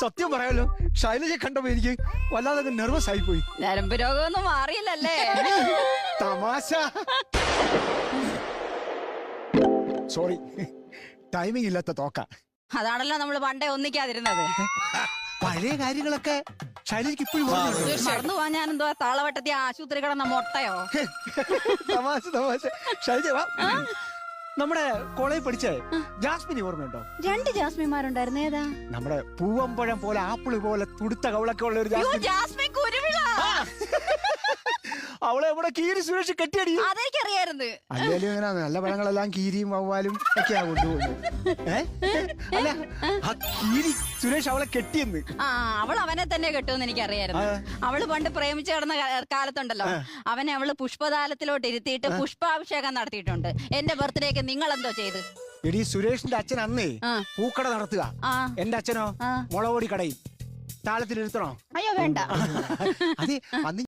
സത്യം പറയാലോ ശൈലജയെ കണ്ടപ്പോ എനിക്ക് വല്ലാതെ നെർവസ് ആയി പോയി നരമ്പ് രോഗമൊന്നും മാറിയില്ലല്ലേ? തമാശ. സോറി ടൈമിംഗ് ഇല്ലാത്ത തോക്ക. അതാണല്ലോ നമ്മൾ പണ്ടേ ഒന്നിക്കാതിരുന്നത്. പഴയ കാര്യങ്ങളൊക്കെ ശൈലജയ്ക്ക് ഇപ്പോഴും. മറന്നു പോവാൻ ഞാൻ എന്തോ താളവട്ടത്തി ആശുപത്രി കിടന്ന മുട്ടയോ? തമാശ തമാശ. ശൈലജ വാ. നമ്മുടെ കോളേജ് പഠിച്ച ജാസ്മിനി ഓർമ്മയുണ്ടോ? രണ്ട് ജാസ്മിന്മാരുണ്ടായിരുന്നു ഏതാ? നമ്മുടെ പൂവമ്പഴം പോലെ ആപ്പിൾ പോലെ തുടുത്ത കവളൊക്കെ ഉള്ള ഒരു ജാസ്മിൻ. അവളെ എവിടെ കീരി സുരേഷ് കെട്ടിയടി? അതെനിക്കറിയായിരുന്നു. അല്ലേലും ഇങ്ങനെ നല്ല പഴങ്ങളെല്ലാം കീരിയും വവ്വാലും ഒക്കെ കൊണ്ടുപോകുന്നത്. ഏ? അല്ല ആ കീരി സുരേഷ് അവളെ കെട്ടിയെന്ന്. ആ അവൾ അവനെ തന്നെ കെട്ടുമെന്ന് എനിക്കറിയായിരുന്നു. അവൾ പണ്ട് പ്രേമിച്ചു കിടന്ന കാ- കാലത്തുണ്ടല്ലോ. അവനെ അവൾ പുഷ്പതാലത്തിലോട്ട് ഇരുത്തിയിട്ട് പുഷ്പാഭിഷേകം നടത്തിയിട്ടുണ്ട്. എന്റെ ബർത്ത്ഡേക്ക് നിങ്ങൾ എന്തോ ചെയ്ത്? എടി സുരേഷിന്റെ അച്ഛൻ അന്നേ ആ. പൂക്കട നടത്തുക. ആ. എന്റെ അച്ഛനോ? ആ. മുളകൊടി കടയിൽ. താളത്തിലിരുത്തണോ? അയ്യോ വേണ്ട. അത് അന്ന്